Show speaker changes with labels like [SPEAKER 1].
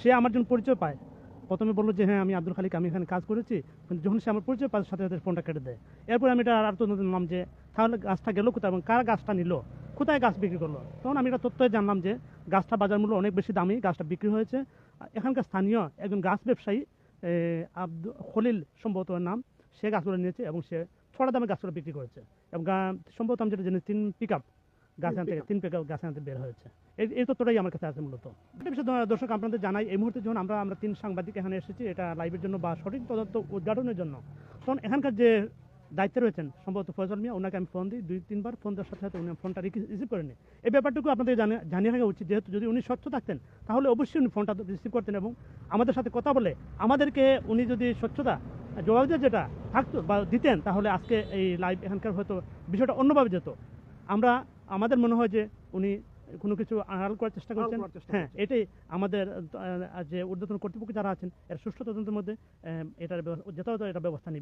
[SPEAKER 1] সে আমার জন্য পরিচয় পায়। প্রথমে বলল যে হ্যাঁ আমি আব্দুল খালিক, আমি এখানে কাজ করেছি। কিন্তু যখন সে আমার পরিচয় পায়, সাথে সাথে ফোনটা কেটে দেয়। এরপর আমি এটা আর তদন্ত নিলাম যে, তাহলে গাছটা গেল কোথায় এবং কার গাছটা নিল? কোথায় গাছ বিক্রি করল? তখন আমি এটা তথ্য জানলাম যে, গাছটা বাজার মূল্য অনেক বেশি দামি, গাছটা বিক্রি হয়েছে। এখানকার স্থানীয় একজন গাছ ব্যবসায়ী আব্দুল খলিল সম্ভবত নাম, সে গাছগুলো নিয়েছে এবং সে ছড়া দামে গাছগুলো বিক্রি করেছে। এবং সম্ভবত আমি যেটা জানি তিন পিক আপ গাছ আনতে তিন পিক আনতে বের হয়েছে। এই তথ্যটাই আমার কাছে আছে মূলত। এটা বিষয়ে দর্শক আপনাদের জানাই, এই মুহূর্তে যখন আমরা আমরা তিন সাংবাদিক এখানে এসেছি, এটা লাইভের জন্য বা সঠিক তদন্ত উদ্ঘাটনের জন্য, তখন এখানকার যে দায়িত্বে রয়েছেন সম্ভবত ফয়জল মিয়া, ওনাকে আমি ফোন দিই, দুই, তিনবার ফোন দেওয়ার সাথে সাথে উনি ফোনটা রিসিভ করেনি এই ব্যাপারটুকু আপনাদের জানা- জানিয়ে রাখা উচিত, যেহেতু যদি উনি স্বচ্ছ থাকতেন, তাহলে অবশ্যই উনি ফোনটা রিসিভ করতেন এবং আমাদের সাথে কথা বলে, আমাদেরকে উনি যদি স্বচ্ছতা জবাবদিহি যেটা, থাকতো বা দিতেন, তাহলে আজকে এই লাইভ এখানকার হয়তো বিষয়টা অন্যভাবে যেত। আমরা আমাদের মনে হয় যে উনি কোনো কিছু আড়াল করার চেষ্টা করছেন। হ্যাঁ এটাই আমাদের যে ঊর্ধ্বতন কর্তৃপক্ষ যারা আছেন এর সুষ্ঠু তদন্তের মধ্যে এটার যথাযথ এটা ব্যবস্থা নিবে।